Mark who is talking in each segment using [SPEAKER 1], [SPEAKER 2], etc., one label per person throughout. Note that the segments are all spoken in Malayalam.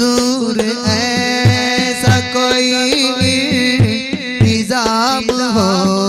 [SPEAKER 1] हुजूर ऐसा कोई निज़ाम हो।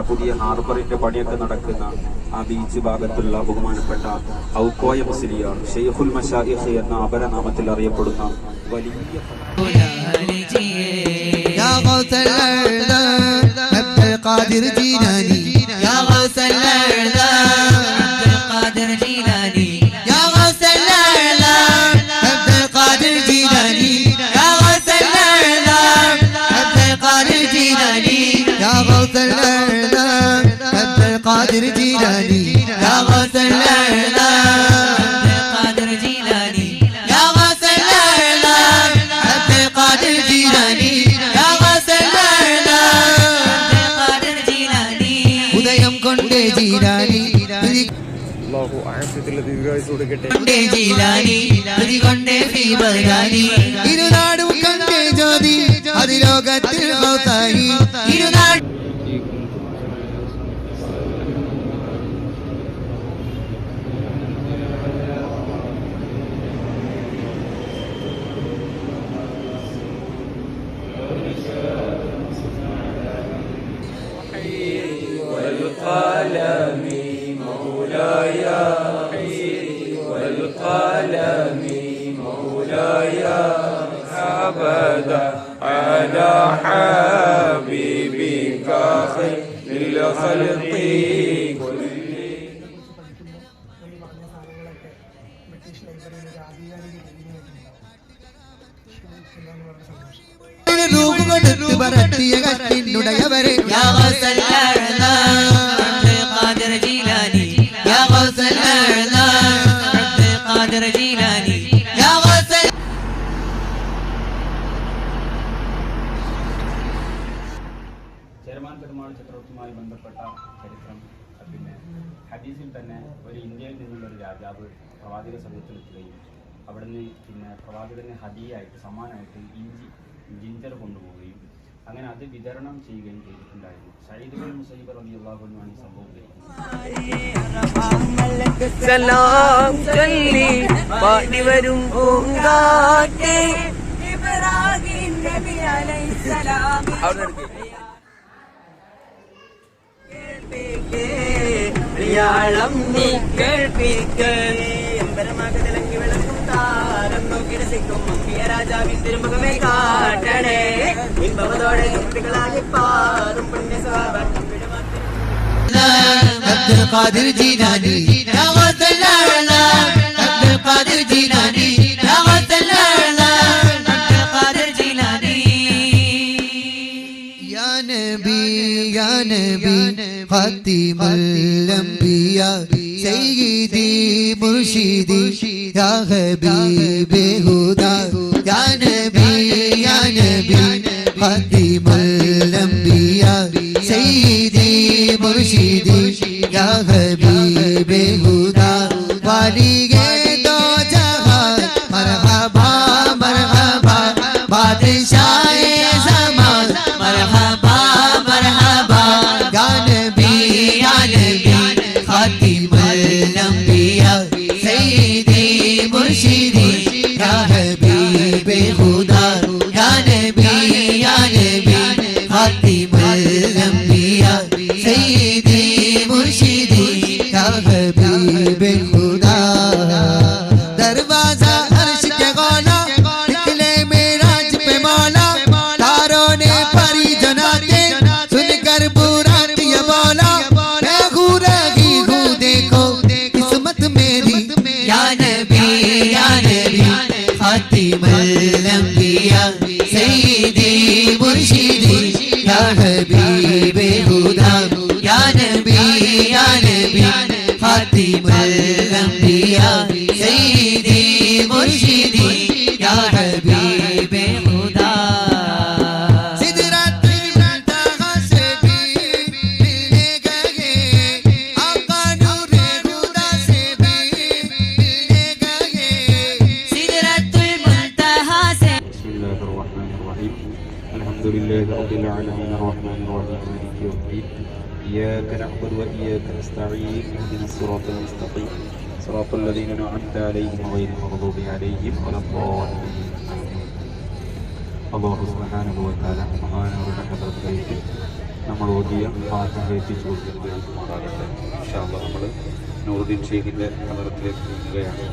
[SPEAKER 2] നമ്മൾ നമ്മുടെ പുതിയ ഹാർബറിന്റെ പണിയൊക്കെ നടക്കുന്ന ആ ബീച്ച് ഭാഗത്തുള്ള ബഹുമാനപ്പെട്ട ഔക്കോയ മുസ്ലിയാർ ഷെയ്ഖുൽ മഷായിഖ് എന്ന അപരനാമത്തിൽ അറിയപ്പെടുന്ന വലിയ
[SPEAKER 1] يا غوث الأرض عبد القادر جيلاني يا غوث الأرض ഇരുനാടും കണ്ടേ ജ്യോതി അതിലോകത്തിൽ ജീലാനി യാ ഗൗസൽ
[SPEAKER 2] ചേരമാൻ പെരുമാൾ ചക്രവർത്തിയുമായി ബന്ധപ്പെട്ട ചരിത്രം. പിന്നെ ഹദീസിൽ തന്നെ ഒരു ഇന്ത്യയിൽ നിന്നുള്ള ഒരു രാജാവ് പ്രവാചക സമൂഹത്തിലെത്തുകയും അവിടുന്ന് പിന്നെ പ്രവാചകന് ഹദിയായിട്ട് സമാനമായിട്ട് ഇഞ്ചി ജിഞ്ചർ കൊണ്ടുപോവുകയും അങ്ങനെ അത് വിതരണം ചെയ്യുകയും ചെയ്തിട്ടുണ്ടായിരുന്നു. സയ്യിദുൽ മുസൈബ് റബി അള്ളാഹുമാണ് ഈ സംഭവം കേൾപ്പിക്കേ
[SPEAKER 3] സലാം ചൊല്ലി പാടി വരും പൂങ്കാറ്റേ.
[SPEAKER 4] ഇബ്രാഹിം നബി അലൈഹിസ്സലാം
[SPEAKER 3] മലയാളം നീ കേൾപ്പിക്ക്. മകതിളക്കി വിളക്കും താരം നോക്കി രസിക്കും മങ്ങിയ രാജാവിൻ തിരുമുഖമേ കാട്ടണേ. ഇൻപവതോടെ കുട്ടികളായി പാറും പുണ്യ സ്വാഭാവം
[SPEAKER 1] Abdul Qadir Jilani Abdul Qadir Jilani. خاتم الأنبياء سيدي مرشدي
[SPEAKER 2] ya habibi huda ya nabi ya nabi khatimul anbiya sayyidi murshidi ya habibi huda wali nadie. الصراط المستقيم صراط الذين أنعمت عليهم غير المغضوب عليهم ولا الضالين അള്ളാഹു സുബ്ഹാനഹു വ തആല മഹാനവരുടെ ഹദ്റത്തിലേക്ക് നമ്മൾ ഓതിയ ഫാത്തിഹ എത്തിച്ചു കൊടുക്കുന്നതാകട്ടെ ഇൻഷാ അല്ലാഹ് നമ്മൾ നൂറുദ്ദീൻ ഷെയ്ഖിന്റെ ഹദ്റത്തിലേക്ക് നീങ്ങുകയാണ്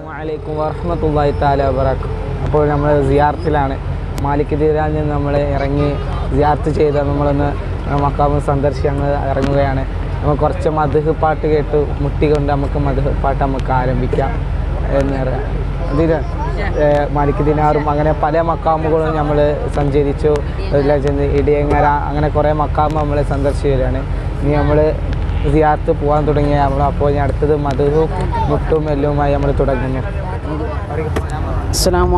[SPEAKER 5] അസ്സാമലൈക്കും വർഹമത്തല്ലാഹി താല വബറക്ക് അപ്പോൾ നമ്മൾ സിയാർത്തിലാണ് മാലിക് തീരാൽ നിന്ന് നമ്മൾ ഇറങ്ങി സിയാർത്ത് ചെയ്ത് നമ്മളൊന്ന് മക്കാമ് സന്ദർശിച്ച് അങ്ങ് ഇറങ്ങുകയാണ്. നമ്മൾ കുറച്ച് മധുഹ് പാട്ട് കേട്ട് മുട്ടി കൊണ്ട് നമുക്ക് മധുഹ് പാട്ട് നമുക്ക് ആരംഭിക്കാം എന്ന് അതിന് മാലിക് ദിനാറും അങ്ങനെ പല മക്കാമുകളും നമ്മൾ സഞ്ചരിച്ചു. ഇടിയങ്ങര അങ്ങനെ കുറേ മക്കാമ് നമ്മൾ സന്ദർശിക്കുകയാണ് ഇനി നമ്മൾ സിയാത്ത് പോകാൻ തുടങ്ങിയ നമ്മൾ അപ്പോൾ ഞാൻ അടുത്തത് മധുവും മുട്ടും എല്ലുമായി നമ്മൾ തുടങ്ങുന്നു.
[SPEAKER 6] അസ്സാം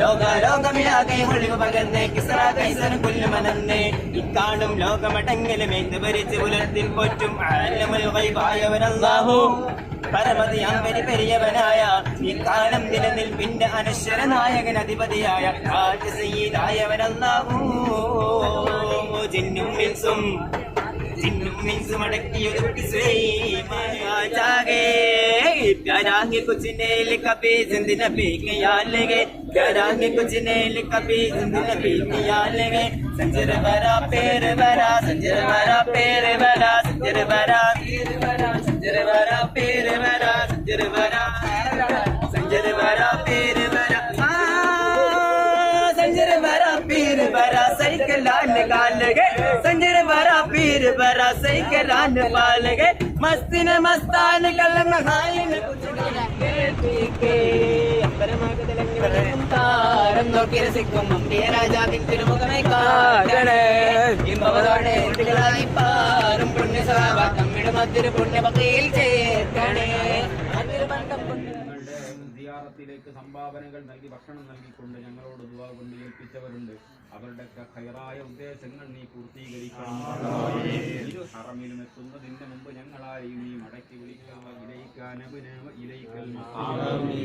[SPEAKER 4] ലോകലോകമിലാകെ ഒളിവ് പകർന്ന് കിസറ കൈസനും കൊല്ലുമനന്ന് ഇക്കാണും ലോകമടങ്ങലും എന്ത് ഭരിച്ച് പുലർത്തിൽ പോറ്റും ആലമുൽ ഗൈബായവനല്ലാഹു പരമതിയാം പെരി പെരിയവനായ ഇക്കാലം നിലനിൽപ്പിന്റെ അനശ്വര നായകൻ അധിപതിയായ രാജസീതായവനല്ലാഹു. ജിന്നും മിൻസും मिन्स प्यारांगे कुछ नेल कभी नबी के प्यारांगे कुछ कभी नबी के संजर बरा पेर बरा संजर बरा पेर बरा संजर बरा संजर बरा पेर बरा संजर बरा संजर बरा पेर बरा संजर बरा पेर बरा सही लाल संजर बरा पीर बरा साइकिल पाल गए मस्ती ने मस्तान कल नहाइन कुछ താരം നോക്കി രസിക്കും അമ്പിയ രാജാവിൻ തിരുമുഖമേ കാണണേ ഇമ്പവതോടെ കുട്ടികളായി പാറും പുണ്യസഭാ തമ്മിട് മധ്യൊരു പുണ്യഭക്തിയിൽ ചേർക്കണേ മറ്റൊരു പണ്ടം പുണ്യ
[SPEAKER 2] ഞങ്ങളുടെ സിയാറത്തിലേക്ക് സംഭാവനകൾ നൽകി ഭക്ഷണം നൽകിക്കൊണ്ട് ഞങ്ങളോട് ദുവാ കൊണ്ട് ഏൽപ്പിച്ചവരുണ്ട് അവരുടെയൊക്കെ ഹൈറായ ഉദ്ദേശങ്ങൾ നീ പൂർത്തീകരിക്കണം ഇരു ഹറമിലും എത്തുന്നതിന് മുമ്പ് ഞങ്ങളായി നീ മടക്കി വിളിക്കുക ഇലയിക്കാൻ ഇലയിക്കൽ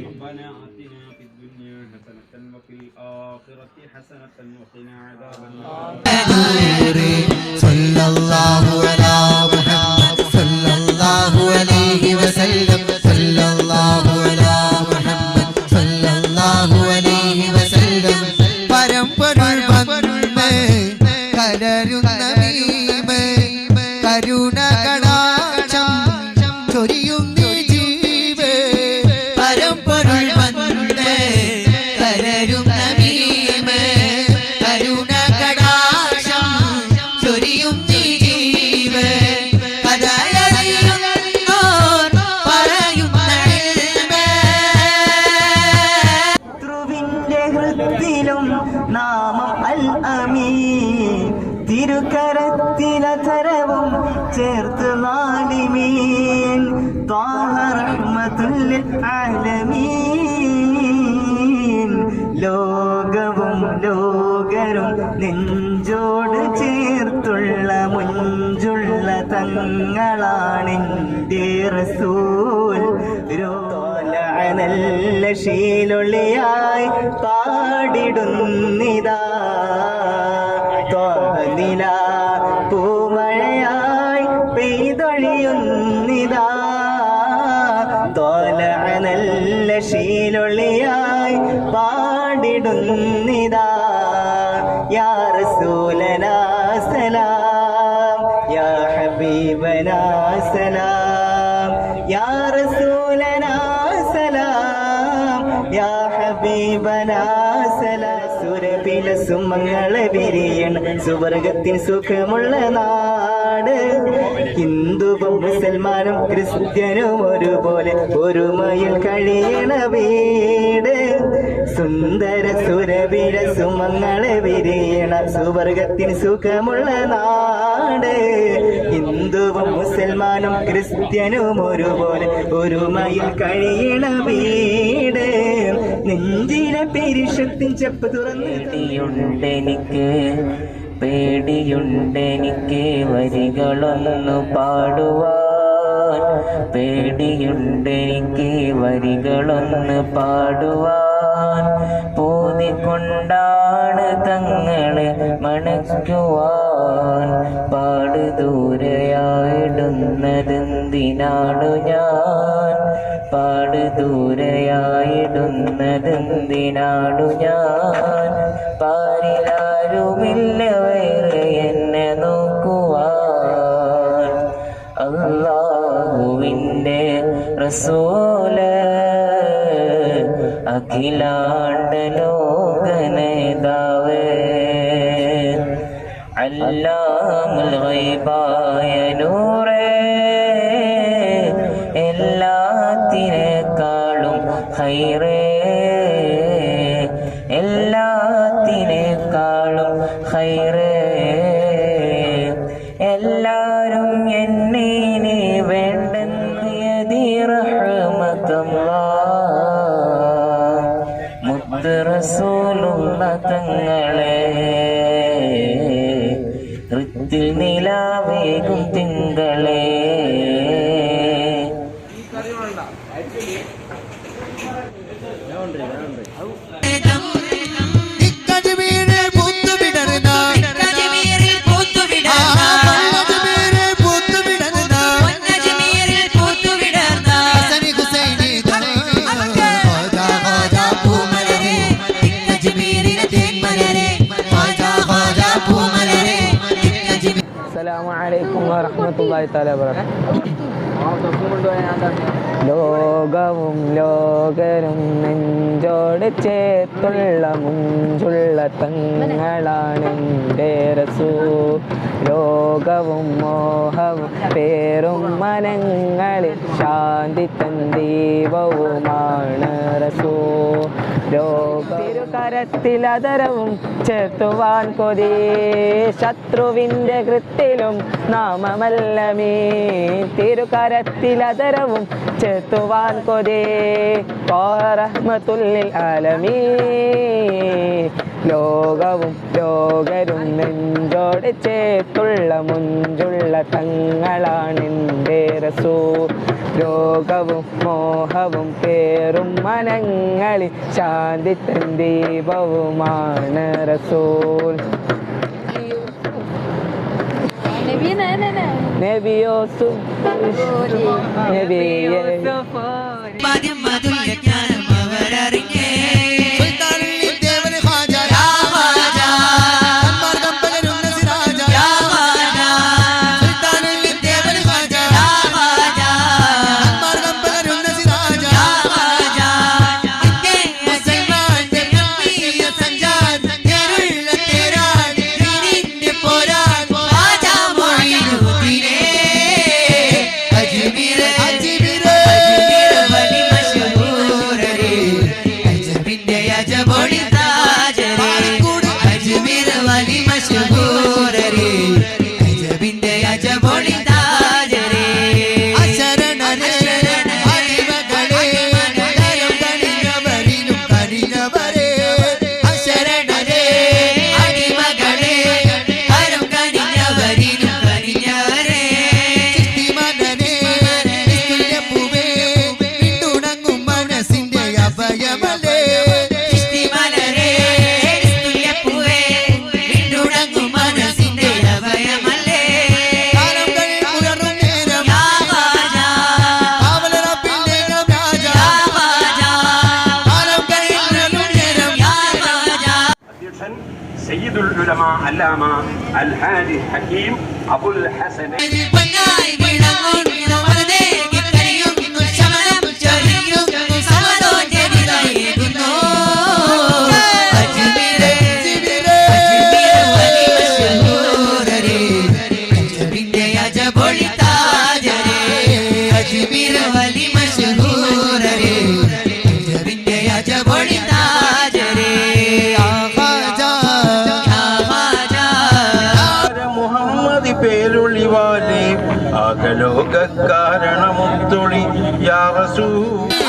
[SPEAKER 2] ربنا آتنا في الدنيا حسنة وفي الآخرة حسنة وقنا عذاب النار
[SPEAKER 1] نور صلى الله على
[SPEAKER 4] ഹൃത്തിലും നാമം അൽ അമീൻ. തിരുക്കരത്തിലധരവും ചേർത്ത് നാലിമീൻ. ആലമീൻ. ലോകവും ലോകരും നെഞ്ചോട് ചേർത്തുള്ള മുഞ്ചുള്ള തങ്ങളാണെന്റെ റസൂൽ.
[SPEAKER 3] നല്ല ശീലൊളിയായി പാടിടുന്നിതാ. തോന്നില പൂമഴയായി പെയ്തൊഴിയുന്നിതാ. തോല നല്ല ശീലൊളിയായി പാടിടുന്നിതാ. വിരിയണ സുവർഗത്തിൻ സുഖമുള്ള നാട്. ഹിന്ദുവും മുസൽമാനും ക്രിസ്ത്യനും ഒരുപോലെ ഒരുമയിൽ കഴിയണ വീട്. സുന്ദര സുരവിര സുമങ്ങളെ വിരിയണ സുവർഗത്തിൻ സുഖമുള്ള നാട്. ഹിന്ദുവും മുസൽമാനും ക്രിസ്ത്യനും ഒരുപോലെ ഒരുമയിൽ കഴിയണ വീട്. നെഞ്ചിലെ പെരിഷത്തിൻ ചെപ്പ് തുറന്ന്?
[SPEAKER 7] തീയുണ്ടെനിക്ക് പേടിയുണ്ടെനിക്ക് വരികളൊന്നു പാടുവാൻ. പേടിയുണ്ടെനിക്ക് വരികളൊന്ന് പാടുവാൻ. പൂതികൊണ്ടാണ് തങ്ങളെ മണക്കുവാൻ പാടുദൂരയായിടുന്നതെന്തിനാണു ഞാൻ? പാട് ദൂരെയായിടുന്നതെന്തിനാണു ഞാൻ? പാരിലാരുമില്ല വേറെ എന്നെ നോക്കുവാൻ. അള്ളാഹുവിന്റെ റസൂൽ അഖിലാണ്ട ലോകനേതാവേ. അല്ലാമൽ ഗൈബായ റസൂലുള്ള തങ്ങളെ. ഋത്തിൽ നിലാവേകും തിങ്കളെ
[SPEAKER 5] ലോകവും ലോകരും നെഞ്ചോട് ചേത്തുള്ള മുഞ്ചുള്ള തങ്ങളാണെന്റെ ലോകവും മോഹവും പേരും മനങ്ങളിൽ ശാന്തി തന്തീപവുമാണ് റസൂ ലോക തിരുകരത്തിലതരവും ചേർത്തുവാൻ കൊതി. ശത്രുവിന്റെ കൃത്തിലും നാമമല്ലമേ. തിരുകരത്തിലതരവും ചേർത്തുവാൻ കൊതി. റഹ്മത്തുല്ലിൽ ആലമീ ലോകവും ലോകരും നെഞ്ചോടെ ചേത്തുള്ള മുഞ്ചുള്ള തങ്ങളാണെന്റെ റസൂ. ലോകവും മോഹവും പേറും മനങ്ങളിൽ ശാന്തി ദീപവുമാണ് റസൂൽ. നബിയോസു നബിയെ
[SPEAKER 8] سيد العلماء
[SPEAKER 1] علامة الهادي الحكيم أبو الحسنين റസൂൽ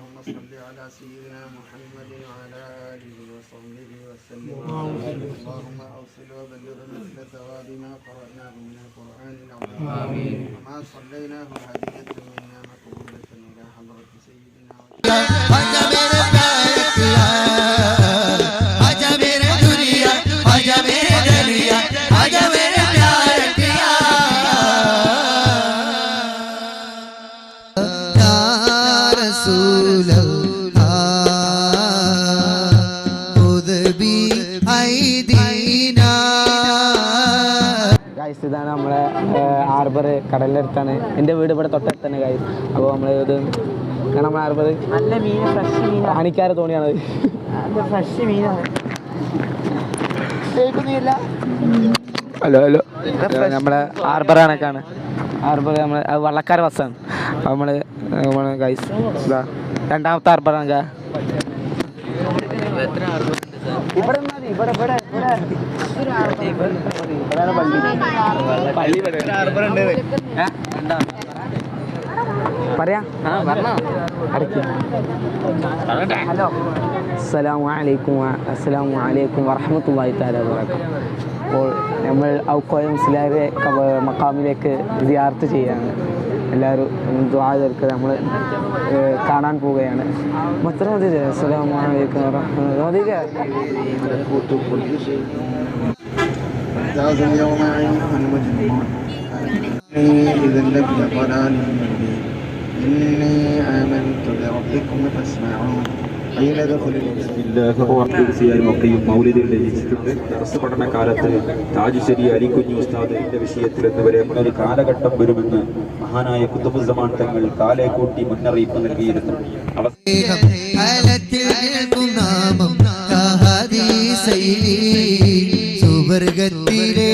[SPEAKER 9] اللهم صل على سيدنا محمد وعلى آله وصحبه وسلم. اللهم أوصل وبلغ مثل ثواب ما قرأناه من القرآن العظيم. وما صليناه هدية منا مقبولة إلى حضرة سيدنا
[SPEAKER 10] आजा
[SPEAKER 5] ഹാർബർ കടലിനടുത്താണ്. എന്റെ വീട് ഇവിടെ തൊട്ടടുത്ത് തന്നെ കാര്യം അപ്പോൾ നമ്മൾ ഇത് നമ്മൾ ഹാർബർ
[SPEAKER 9] നല്ല മീൻ ഫ്രഷ് മീൻ
[SPEAKER 5] അണിക്കാര തോണിയാണത്
[SPEAKER 9] ഫ്രഷ് മീനാണ് കേൾക്കുന്നില്ല
[SPEAKER 5] ഹലോ ഹലോ. നമ്മളെ ഹാർബർ കണക്കാണ്. ഹാർബർ നമ്മൾ അത് വള്ളക്കാര ബസ്സാണ്. നമ്മൾ നമ്മൾ ഗൈസ് ഇതാ രണ്ടാമത്തെ ഇവിടെ മതി ഇവിടെ ഇവിടെ ഇവിടെ. ഇവിടെയാണ് പള്ളി. പള്ളി പറയാ. ഹലോ. അസ്സലാമു അലൈക്കും വ- അസ്സലാമു അലൈക്കും വറഹ്മത്തുള്ളാഹി തആല വബറകാതുഹു. അപ്പോൾ നമ്മൾ ഔക്കോയം സിലാരെ മക്കാമിലേക്ക് സിയാർത്ത് ചെയ്യാണ്. എല്ലാവരും ദ്വാ ചേർക്ക് നമ്മൾ കാണാൻ പോവുകയാണ്. മൊത്തം മതി അസ്സലാമു
[SPEAKER 9] إذا لفي ضلال مبين إني آمنت بربكم فاسمعون قيل ادخلوا
[SPEAKER 2] ഒക്കെയും മൗലിദിൽ രചിച്ചിട്ടുണ്ട് ദർസ് പഠനകാലത്ത് താജുശ്ശേരി അലിക്കുഞ്ഞി ഉസ്താദിന്റെ വിഷയത്തിൽ എന്നിവരെ ഒരു കാലഘട്ടം വരുമെന്ന് മഹാനായ കുത്തുബുസമാൻ തങ്ങൾ കാലെ കൂട്ടി മുന്നറിയിപ്പ് നൽകിയിരുന്നു അവസാനം
[SPEAKER 10] Beat it.